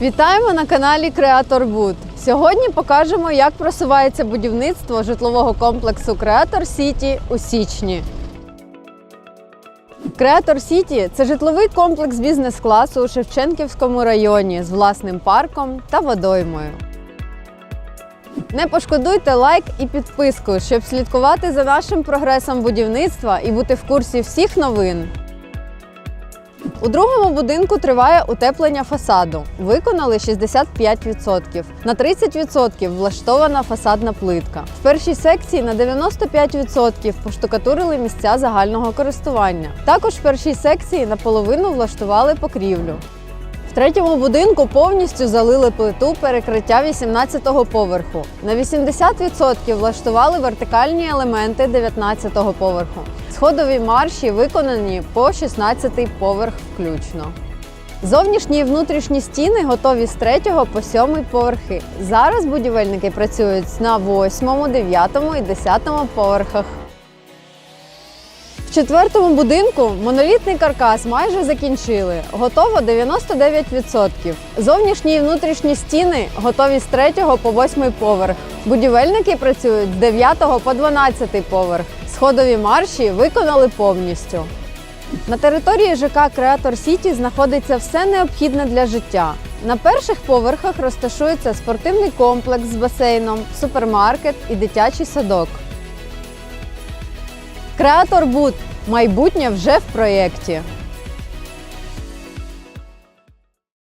Вітаємо на каналі Креатор Буд. Сьогодні покажемо, як просувається будівництво житлового комплексу Креатор Сіті у січні. Креатор Сіті це житловий комплекс бізнес-класу у Шевченківському районі з власним парком та водоймою. Не пошкодуйте лайк і підписку, щоб слідкувати за нашим прогресом будівництва і бути в курсі всіх новин. У другому будинку триває утеплення фасаду. Виконали 65%. На 30% влаштована фасадна плитка. В першій секції на 95% поштукатурили місця загального користування. Також в першій секції наполовину влаштували покрівлю. В третьому будинку повністю залили плиту перекриття 18-го поверху. На 80% влаштували вертикальні елементи 19-го поверху. Сходові марші виконані по 16-й поверх включно. Зовнішні і внутрішні стіни готові з 3 по 7 поверхи. Зараз будівельники працюють на 8, 9 і 10 поверхах. В четвертому будинку монолітний каркас майже закінчили. Готово 99%. Зовнішні і внутрішні стіни готові з 3 по 8 поверх. Будівельники працюють з 9 по 12 поверх. Сходові марші виконали повністю. На території ЖК Креатор Сіті знаходиться все необхідне для життя. На перших поверхах розташується спортивний комплекс з басейном, супермаркет і дитячий садок. Креатор Буд. Майбутнє вже в проєкті.